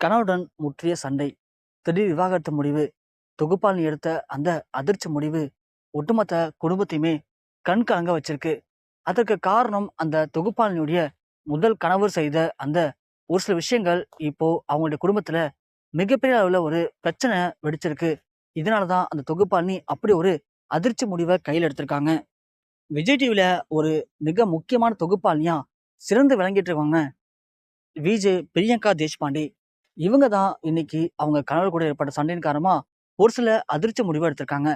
கணவுடன் முற்றிய சண்டை. திடீர் விவாகரத்து முடிவு. தொகுப்பாளி எடுத்த அந்த அதிர்ச்சி முடிவு ஒட்டுமொத்த குடும்பத்தையுமே கண் கலங்க வச்சிருக்கு. அதற்கு காரணம் அந்த தொகுப்பாளினுடைய முதல் கணவர் செய்த அந்த ஒரு சில விஷயங்கள் இப்போ அவங்களுடைய குடும்பத்துல மிகப்பெரிய அளவில் ஒரு பிரச்சனை வெடிச்சிருக்கு. இதனால தான் அந்த தொகுப்பாளினி அப்படி ஒரு அதிர்ச்சி முடிவை கையில் எடுத்திருக்காங்க. விஜய் டிவியில் ஒரு மிக முக்கியமான தொகுப்பாளியா சிறந்து விளங்கிட்டு இருக்காங்க விஜே பிரியங்கா தேஷ்பாண்டே. இவங்க தான் இன்னைக்கு அவங்க கணவர் கூட ஏற்பட்ட சண்டையின் காரணமா ஒரு சில அதிர்ச்சி முடிவு எடுத்திருக்காங்க.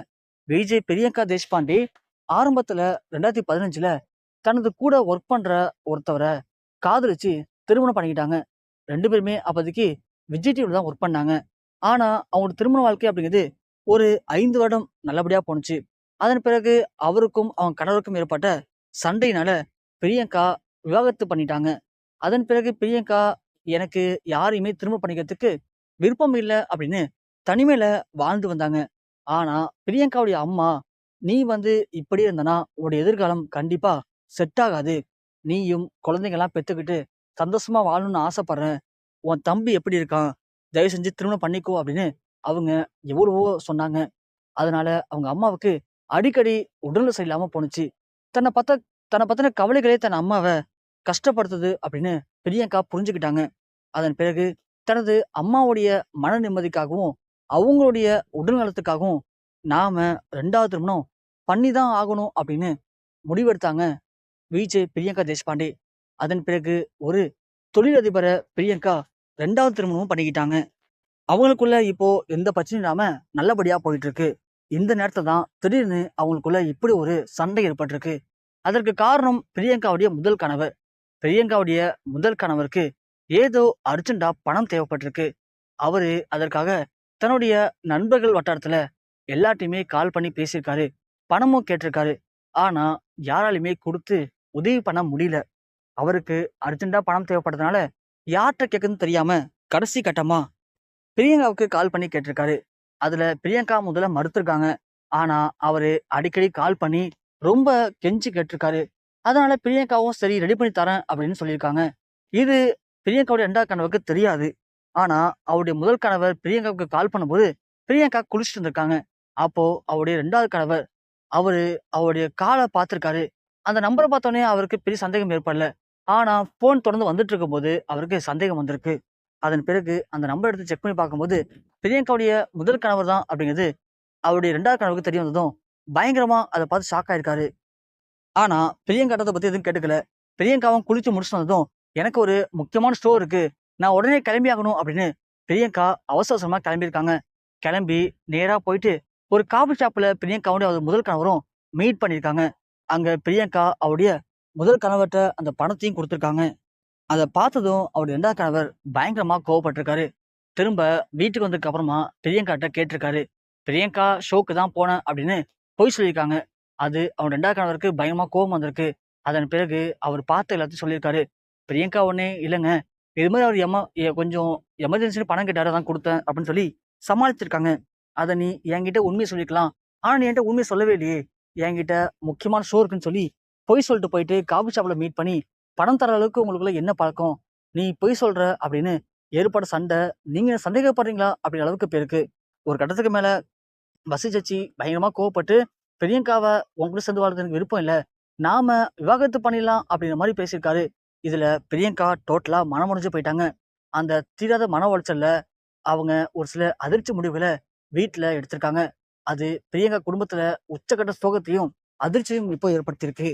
விஜய் பிரியங்கா தேஷ்பாண்டே ஆரம்பத்துல ரெண்டாயிரத்தி பதினஞ்சுல தனது கூட ஒர்க் பண்ற ஒருத்தவரை காதலிச்சு திருமணம் பண்ணிக்கிட்டாங்க. ரெண்டு பேருமே அப்போதைக்கு விஜய் டிவில தான் ஒர்க் பண்ணாங்க. ஆனா அவங்களோட திருமண வாழ்க்கை அப்படிங்கிறது ஒரு ஐந்து வருடம் நல்லபடியா போணுச்சு. அதன் பிறகு அவருக்கும் அவங்க கணவருக்கும் ஏற்பட்ட சண்டையினால பிரியங்கா விவாகரத்து பண்ணிட்டாங்க. அதன் பிறகு பிரியங்கா எனக்கு யாரையுமே திரும்ப பண்ணிக்கிறதுக்கு விருப்பம் இல்லை அப்படின்னு தனிமையில வாழ்ந்து வந்தாங்க. ஆனா பிரியங்காவுடைய அம்மா நீ வந்து இப்படி இருந்தனா உன்னுடைய எதிர்காலம் கண்டிப்பா செட் ஆகாது. நீயும் குழந்தைங்கெல்லாம் பெற்றுக்கிட்டு சந்தோஷமா வாழணும்னு ஆசைப்படுறேன். உன் தம்பி எப்படி இருக்கான்? தயவு செஞ்சு திருமணம் பண்ணிக்கோ அப்படின்னு அவங்க எவ்வளவோ சொன்னாங்க. அதனால அவங்க அம்மாவுக்கு அடிக்கடி உடல்நிலை சரியில்லாம போணுச்சு. தன்னை பார்த்தா தன்னை பத்தின கவலைகளே தன் அம்மாவை கஷ்டப்படுத்துது அப்படின்னு பிரியங்கா புரிஞ்சுக்கிட்டாங்க. அதன் பிறகு தனது அம்மாவுடைய மன நிம்மதிக்காகவும் அவங்களுடைய உடல்நலத்துக்காகவும் நாம ரெண்டாவது திருமணம் பண்ணி தான் ஆகணும் அப்படின்னு முடிவெடுத்தாங்க விஜய் பிரியங்கா தேஷ்பாண்டே. அதன் பிறகு ஒரு தொழிலதிபரை பிரியங்கா ரெண்டாவது திருமணமும் பண்ணிக்கிட்டாங்க. அவங்களுக்குள்ள இப்போ எந்த பிரச்சனையும் இல்லாம நல்லபடியா போயிட்டு இருக்கு இந்த நேரத்தை தான் திடீர்னு அவங்களுக்குள்ள இப்படி ஒரு சண்டை ஏற்பட்டிருக்கு. அதற்கு காரணம் பிரியங்காவுடைய முதல் கணவர். பிரியங்காவுடைய முதல் கணவருக்கு ஏதோ அர்ஜென்டா பணம் தேவைப்பட்டிருக்கு. அவரு அதற்காக தன்னுடைய நண்பர்கள் வட்டாரத்துல எல்லாத்தையுமே கால் பண்ணி பேசியிருக்காரு. பணமும் கேட்டிருக்காரு. ஆனா யாராலையுமே கொடுத்து உதவி பண்ண முடியல. அவருக்கு அர்ஜென்டா பணம் தேவைப்படுறதுனால யார்கிட்ட கேட்குதுன்னு தெரியாம கடைசி கட்டமா பிரியங்காவுக்கு கால் பண்ணி கேட்டிருக்காரு. அதுல பிரியங்கா முதல்ல மறுத்திருக்காங்க. ஆனா அவரு அடிக்கடி கால் பண்ணி ரொம்ப கெஞ்சி கேட்டிருக்காரு. அதனால பிரியங்காவும் சரி ரெடி பண்ணி தரேன் அப்படின்னு சொல்லியிருக்காங்க. இது பிரியங்காவுடைய ரெண்டாவது கணவருக்கு தெரியாது. ஆனா அவருடைய முதல் கணவர் பிரியங்காவுக்கு கால் பண்ணும்போது பிரியங்கா குளிச்சுட்டு இருந்திருக்காங்க. அப்போ அவருடைய ரெண்டாவது கணவர் அவரு அவருடைய காலை பார்த்திருக்காரு. அந்த நம்பரை பார்த்தோன்னே அவருக்கு பெரிய சந்தேகம் ஏற்படல. ஆனா போன் தொடர்ந்து வந்துட்டு இருக்கும்போது அவருக்கு சந்தேகம் வந்திருக்கு. அதன் பிறகு அந்த நம்பர் எடுத்து செக் பண்ணி பார்க்கும்போது பிரியங்காவுடைய முதல் கணவர் தான் அப்படிங்கிறது அவருடைய ரெண்டாவது கணவருக்கு தெரிய வந்ததும் பயங்கரமா அதை பார்த்து ஷாக் ஆயிருக்காரு. ஆனா பிரியங்காட்டத்தை பற்றி பத்தி எதுவும் கேட்டுக்கல. பிரியங்காவும் குளிச்சு முடிச்சுனதும் எனக்கு ஒரு முக்கியமான ஸ்டோர் இருக்கு. நான் உடனே கிளம்பி ஆகணும் அப்படின்னு பிரியங்கா அவசர அவசரமா கிளம்பியிருக்காங்க. கிளம்பி நேரா போயிட்டு ஒரு காஃபி ஷாப்ல பிரியங்காவுடைய அவர் முதல் கணவரும் மீட் பண்ணியிருக்காங்க. அங்க பிரியங்கா அவருடைய முதல் கணவர்கிட்ட அந்த பணத்தையும் கொடுத்துருக்காங்க. அதை பார்த்ததும் அவருடைய ரெண்டாவது கணவர் பயங்கரமா கோவப்பட்டிருக்காரு. திரும்ப வீட்டுக்கு வந்ததுக்கு அப்புறமா பிரியங்காட்ட கேட்டிருக்காரு. பிரியங்கா ஷோக்கு தான் போனேன் அப்படின்னு பொய் சொல்லியிருக்காங்க. அது அவன் ரெண்டாவது கணவருக்கு பயமாக கோபம் வந்திருக்கு. அதன் பிறகு அவர் பார்த்து எல்லாத்தையும் சொல்லியிருக்காரு. பிரியங்கா உடனே இல்லைங்க. இது மாதிரி அவர் எம கொஞ்சம் எமர்ஜென்சின்னு பணம் கேட்டார் தான் கொடுத்தேன் அப்படின்னு சொல்லி சமாளிச்சிருக்காங்க. அதை நீ என்கிட்ட உண்மையை சொல்லிக்கலாம். ஆனால் நீ என்கிட்ட உண்மையை சொல்லவே இல்லையே. என்கிட்ட முக்கியமான ஷோ இருக்குன்னு சொல்லி பொய் சொல்லிட்டு போயிட்டு காபி ஷாப்பில் மீட் பண்ணி பணம் தர அளவுக்கு உங்களுக்குள்ள என்ன பழக்கம்? நீ பொய் சொல்கிற அப்படின்னு ஏற்பட சண்டை. நீங்கள் சந்தேகப்படுறீங்களா? அப்படிங்கிற அளவுக்கு போயிருக்கு ஒரு கட்டத்துக்கு மேல வசிச்சச்சி பயங்கரமாக கோவப்பட்டு பிரியங்காவை உங்களுக்கு சேர்ந்து வாழ்றது எனக்கு விருப்பம் இல்லை. நாம விவாகரத்து பண்ணிடலாம் அப்படிங்கிற மாதிரி பேசியிருக்காரு. இதுல பிரியங்கா டோட்டலா மனமுடிஞ்சு போயிட்டாங்க. அந்த தீராத மன உளைச்சல்ல அவங்க ஒரு சில அதிர்ச்சி முடிவுகளை வீட்டில் எடுத்திருக்காங்க. அது பிரியங்கா குடும்பத்துல உச்சக்கட்ட சோகத்தையும் அதிர்ச்சியும் இப்போ ஏற்படுத்தியிருக்கு.